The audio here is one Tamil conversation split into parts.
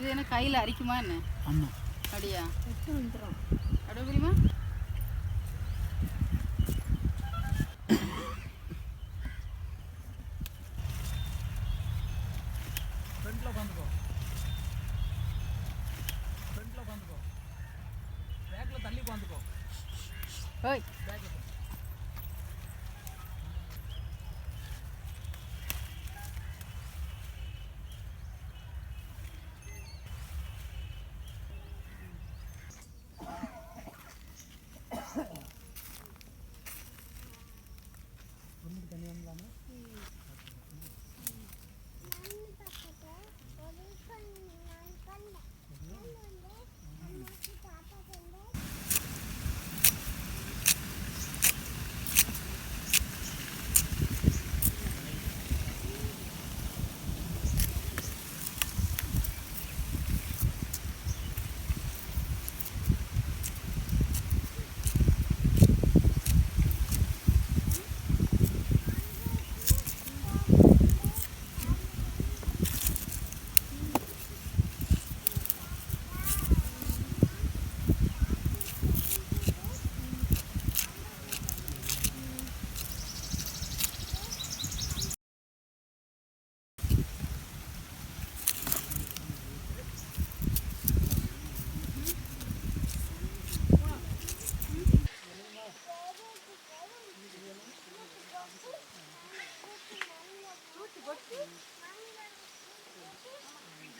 இது என்ன கையில் அரிக்குமா என்ன? ஆமாம் அப்படியா? வந்துடும் அப்படியே புரியுமா ஃப்ரண்ட்டில் உட்காந்துக்கோ ஃப்ரண்ட்டில் உட்காந்துக்கோ பேக்கில் தள்ளி உட்காந்துக்கோ ஓய். பேக்கில்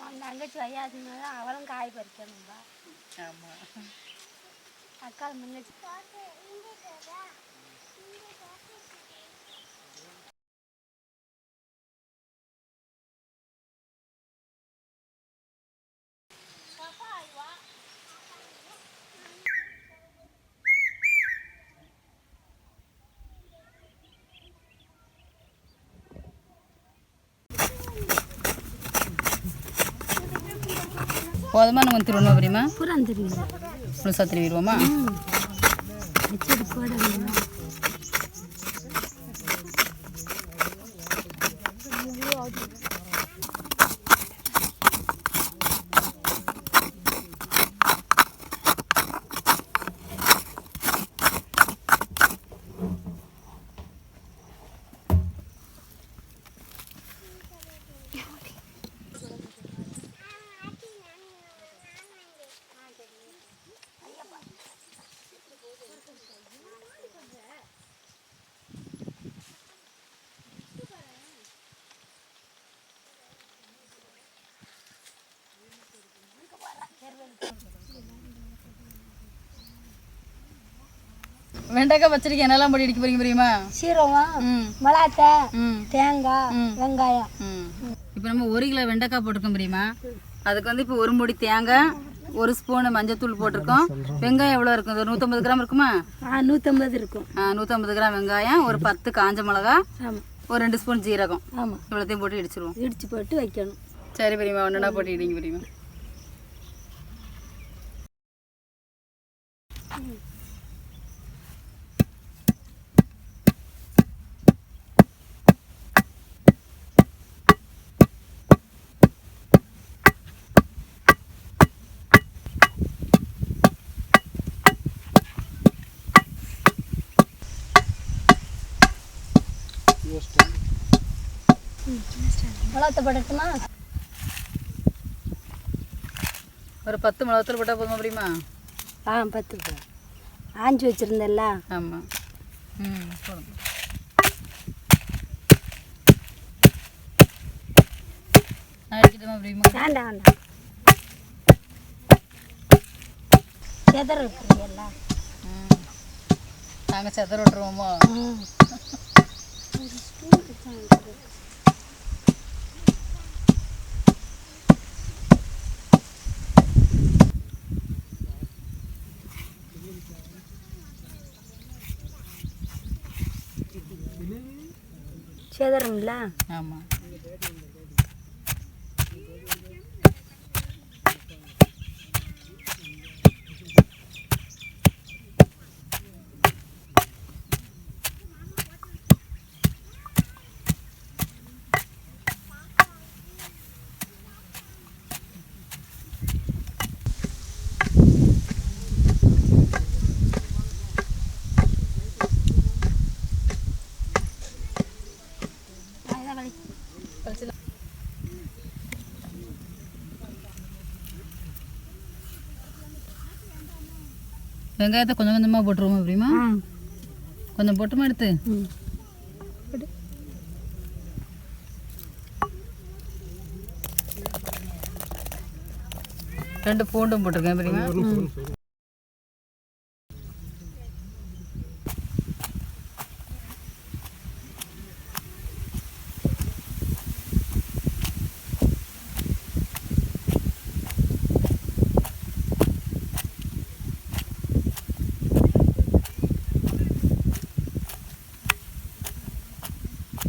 அவன் தங்கச்சி வயாதுனால அவளும் காய் பறிக்கணும்பா ஆமாம் அக்கா முன்னச்சு போதுமா? நம்ம திருவண்ணா புரியுமா? பூரா தெரியும் முழுசாக திருவிடுவோமா வச்சது வெண்டைக்காய் பச்சடிக்கு என்னெல்லாம் போட்டு இடிக்க போறீங்க தெரியுமா? சீரகம் ம். மிளகாத்தை ம். தேங்காய் வெங்காயம். இப்போ நம்ம ஒரு கிலோ வெண்டைக்காய் போட்டிருக்கோம் தெரியுமா? அதுக்கு வந்து இப்போ ஒரு மூடி தேங்காய் ஒரு ஸ்பூனு மஞ்சத்தூள் போட்டிருக்கோம். வெங்காயம் எவ்வளோ இருக்கும்? இது நூற்றம்பது கிராம் இருக்குமா? நூற்றம்பது இருக்கும். நூற்றம்பது கிராம் வெங்காயம் ஒரு பத்து காஞ்ச மிளகா ஒரு ரெண்டு ஸ்பூன் ஜீரகம் ஆமாம் இவ்வளோத்தையும் போட்டு இடிச்சிருவோம். இடிச்சு போட்டு வைக்கணும். சரி பெரியம்மா ஒன்றுனா போட்டு இடிங்க பெரியம்மா. மிளகாத்தை போடட்டுமா ஒரு பத்து மிளகாத்தூள் போட்டால் போதுமா பெரியம்மா ஆ பத்து ஆஞ்சி வச்சுருந்தல்ல? ஆமாம் ம் போதும். வேண்டாம் வேண்டாம். செதற விட்டுருங்கல்ல ம். நாங்கள் செதற விட்டுருவோமோ? சேதாரங்களா ஆமாம் வெங்காயத்தை கொஞ்சம் கொஞ்சமாக போட்டுருவோம் அப்படிமா கொஞ்சம் போட்டுமா எடுத்து? ரெண்டு பூண்டும் போட்டிருக்கேன் அப்படிமா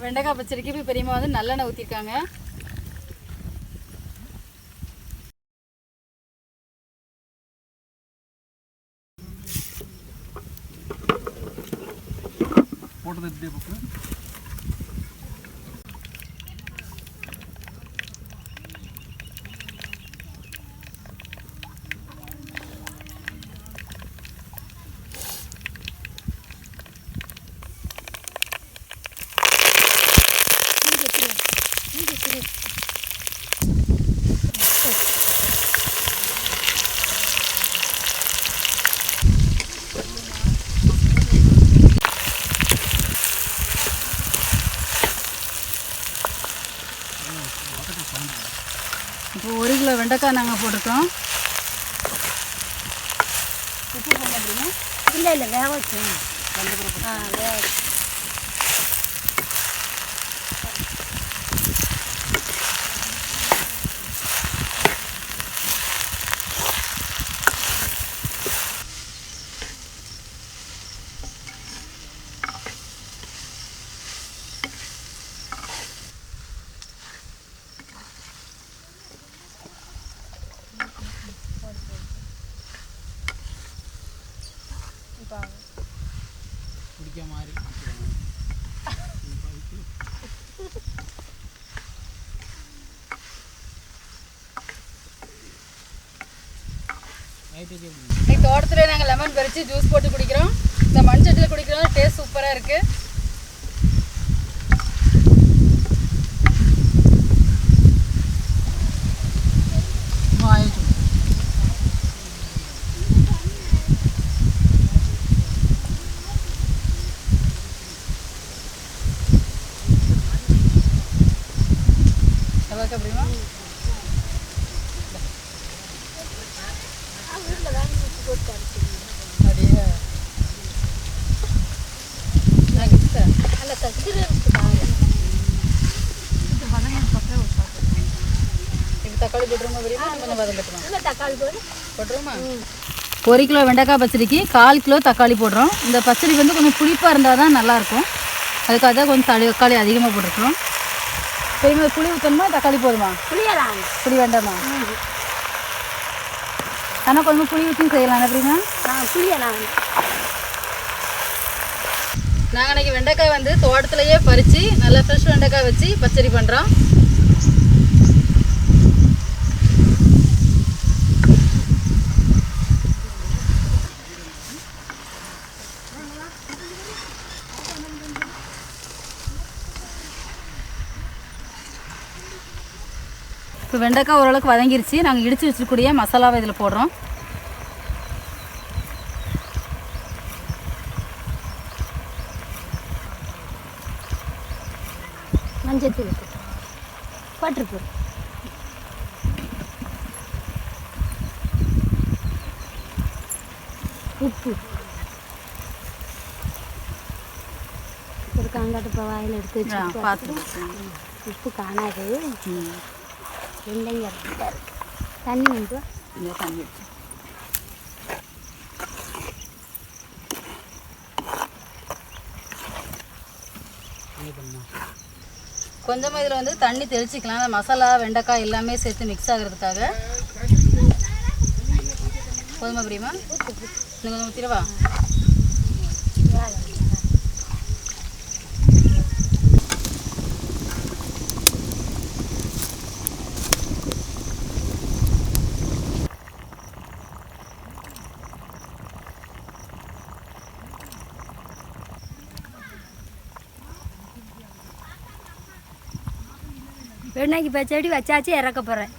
வெண்டைக்காய் பச்சடிக்கு இப்போ பெரியம்மா வந்து நல்லெண்ணெய் ஊற்றிருக்காங்க போட்டது இப்படியே வெண்டைக்காய் நாங்கள் போட்டிருக்கோம். உப்பு போடணும் இல்லை இல்லை வேக வச்சு ஆ வேக வச்சு பிடிக்க மாதிரி. தோட்டத்தில் நாங்கள் லெமன் பறித்து ஜூஸ் போட்டு குடிக்கிறோம். இந்த மண் சட்டியில் குடிக்கிறோம் டேஸ்ட் சூப்பராக இருக்குது எவ்வளோக்கு அப்படிமா அப்படியே நான் gift தரேன். அந்த கத்திரி பாருங்க இப்போ தக்காளி போட்டுருமா பெரியமா கொஞ்சம் வதம் கட்டுமா இல்லை தக்காளி போடு போட்டுருமா ஒரு கிலோ வெண்டைக்காய் பச்சடிக்கு கால் கிலோ தக்காளி போடுறோம். இந்த பச்சடி வந்து கொஞ்சம் புளிப்பாக இருந்தால் தான் நல்லாயிருக்கும். அதுக்காக தான் கொஞ்சம் தடி தக்காளி அதிகமாக போட்டிருக்கோம் பெரியமா புளி ஊற்றணுமா தக்காளி போதுமா? புளியலாம் புளி வேண்டாமா? ஆனால் கொஞ்சம் புளி ஊற்றியும் செய்யலாம். எப்படின்னா புளியலாம் நாங்கள் அன்றைக்கி வெண்டைக்காய் வந்து தோட்டத்திலேயே பறித்து நல்லா ஃப்ரெஷ் வெண்டைக்காய் வச்சு பச்சடி பண்ணுறோம் இப்போ வெண்டைக்காய் ஓரளவுக்கு வதங்கிருச்சு. நாங்கள் இடித்து வச்சிருக்கூடிய மசாலாவை இதில் போடுறோம். மஞ்சத்தூள் போட்டிருப்போம் உப்பு. ஒரு காங்காட்டு இப்போ வாயில் எடுத்து வச்சு பார்த்து உப்பு காணாது. ம். வெள்ளைங்க இருக்கு. தண்ணி வந்து தண்ணி கொஞ்சமாக இதில் வந்து தண்ணி தெளிச்சிக்கலாம். அந்த மசாலா வெண்டைக்காய் எல்லாமே சேர்த்து மிக்ஸ் ஆகிறதுக்காக. போதுமா பிரியமா? இன்னும் கொஞ்சம் ஊற்றிடவா வெண்ணாக்கி பச்சடி வச்சாச்சு இறக்க போகிறேன்